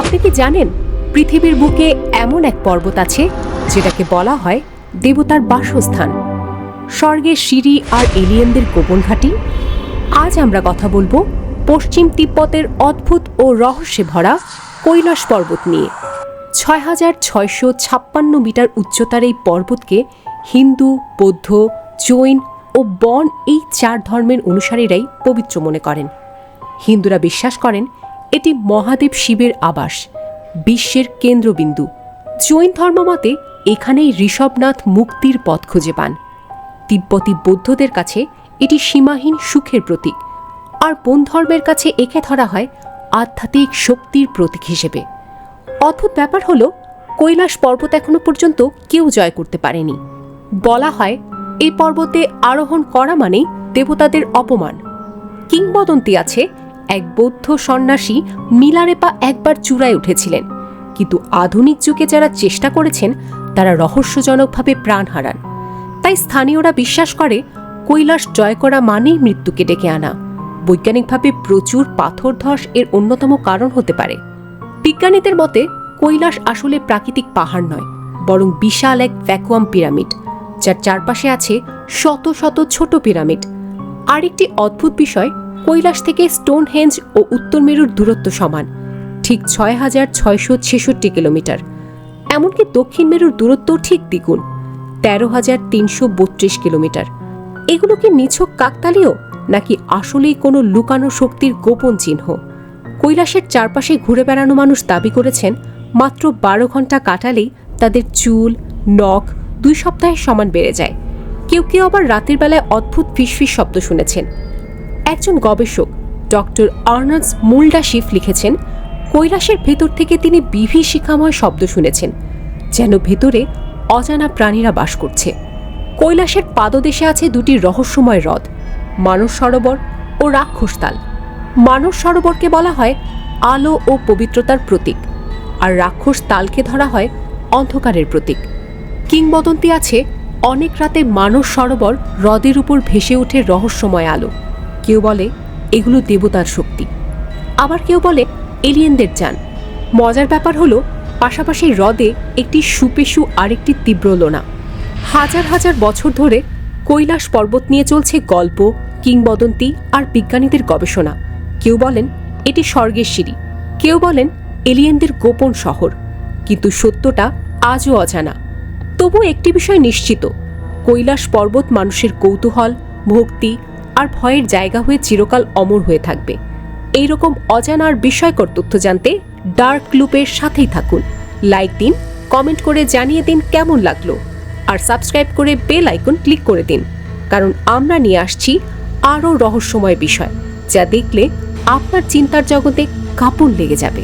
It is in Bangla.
আপনি কি জানেন, পৃথিবীর বুকে এমন এক পর্বত আছে, যেটাকে বলা হয় দেবতার বাসস্থান। স্বর্গের সিঁড়ি আর এলিয়েনদের গোপন ঘাঁটি। আজ আমরা কথা বলব পশ্চিম তিব্বতের অদ্ভুত ও রহস্যে ভরা কৈলাস পর্বত নিয়ে। ছয় হাজার ছয়শো ছাপ্পান্ন মিটার উচ্চতার এই পর্বতকে হিন্দু, বৌদ্ধ, জৈন ও বন এই চার ধর্মের অনুসারীরাই পবিত্র মনে করেন। হিন্দুরা বিশ্বাস করেন এটি মহাদেব শিবের আবাস, বিশ্বের কেন্দ্রবিন্দু। জৈন ধর্মমতে এখানেই ঋষভনাথ মুক্তির পথ খুঁজে পান। তিব্বতী বৌদ্ধদের কাছে এটি সীমাহীন সুখের প্রতীক। আর বন ধর্মের কাছে একে ধরা হয় আধ্যাত্মিক শক্তির প্রতীক হিসেবে। অদ্ভুত ব্যাপার হলো, কৈলাস পর্বত এখনও পর্যন্ত কেউ জয় করতে পারেনি। বলা হয় এই পর্বতে আরোহণ করা মানেই দেবতাদের অপমান। কিংবদন্তি আছে এক বৌদ্ধ সন্ন্যাসী মিলারেপা একবার চূড়ায় উঠেছিলেন। কিন্তু আধুনিক যুগে যারা চেষ্টা করেছেন, তারা রহস্যজনকভাবে প্রাণ হারান। তাই স্থানীয়রা বিশ্বাস করে, কৈলাস জয় করা মানেই মৃত্যুকে ডেকে আনা। বৈজ্ঞানিকভাবে প্রচুর পাথর ধস এর অন্যতম কারণ হতে পারে। বিজ্ঞানীদের মতে, কৈলাস আসলে প্রাকৃতিক পাহাড় নয়, বরং বিশাল এক ভ্যাকুয়াম পিরামিড যার চারপাশে আছে শত শত ছোট পিরামিড আরেকটি অদ্ভুত বিষয় কৈলাস থেকে স্টোনহেঞ্জ ও উত্তর মেরুর দূরত্ব সমান, ঠিক ছয় হাজার ছয়শো ছেষট্টি কিলোমিটার। এমনকি দক্ষিণ মেরুর দূরত্ব ঠিক দ্বিগুণ, তেরো হাজার তিনশো বত্রিশ কিলোমিটার। এগুলো কি নিছক কাকতালীয়, নাকি আসলেই কোনো লুকানো শক্তির গোপন চিহ্ন? কৈলাসের চারপাশে ঘুরে বেড়ানো মানুষ দাবি করেছেন, মাত্র বারো ঘণ্টা কাটালেই তাদের চুল, নখ দুই সপ্তাহের সমান বেড়ে যায়। কেউ কেউ আবার রাতের বেলায় অদ্ভুত ফিসফিস শব্দ শুনেছেন। একজন গবেষক, ডক্টর আর্নাল্ডস মুল্ডাশিফ লিখেছেন, কৈলাসের ভেতর থেকে তিনি বিভীষিকাময় শব্দ শুনেছেন, যেন ভেতরে অজানা প্রাণীরা বাস করছে। কৈলাসের পাদদেশে আছে দুটি রহস্যময় হ্রদ, মানস সরোবর ও রাক্ষসতাল মানস সরোবরকে বলা হয় আলো ও পবিত্রতার প্রতীক, আর রাক্ষস তালকে ধরা হয় অন্ধকারের প্রতীক। কিংবদন্তি আছে অনেক রাতে মানস সরোবর হ্রদের উপর ভেসে ওঠে রহস্যময় আলো। কেউ বলে, এগুলো দেবতার শক্তি। আবার কেউ বলে, এলিয়েনদের যান মজার ব্যাপার হলো, পাশাপাশি হ্রদে একটি সুপেশু আরেকটি তীব্র লোনা। হাজার হাজার বছর ধরে কৈলাস পর্বত নিয়ে চলছে গল্প, কিংবদন্তি আর বিজ্ঞানীদের গবেষণা। কেউ বলেন, এটি স্বর্গের সিঁড়ি। কেউ বলেন, এলিয়েনদের গোপন শহর। কিন্তু সত্যটা আজও অজানা। তবু একটি বিষয় নিশ্চিত, কৈলাস পর্বত মানুষের কৌতূহল, ভক্তি আর ভয়ের জায়গা হয়ে চিরকাল অমর হয়ে থাকবে। এই রকম অজানা আর বিস্ময়কর তথ্য জানতে ডার্ক লুপের সাথেই থাকুন। লাইক দিন কমেন্ট করে জানিয়ে দিন কেমন লাগল। আর সাবস্ক্রাইব করে বেল আইকন ক্লিক করে দিন। কারণ আমরা নিয়ে আসছি আরও রহস্যময় বিষয়, যা দেখলে আপনার চিন্তার জগতে কাপড় লেগে যাবে।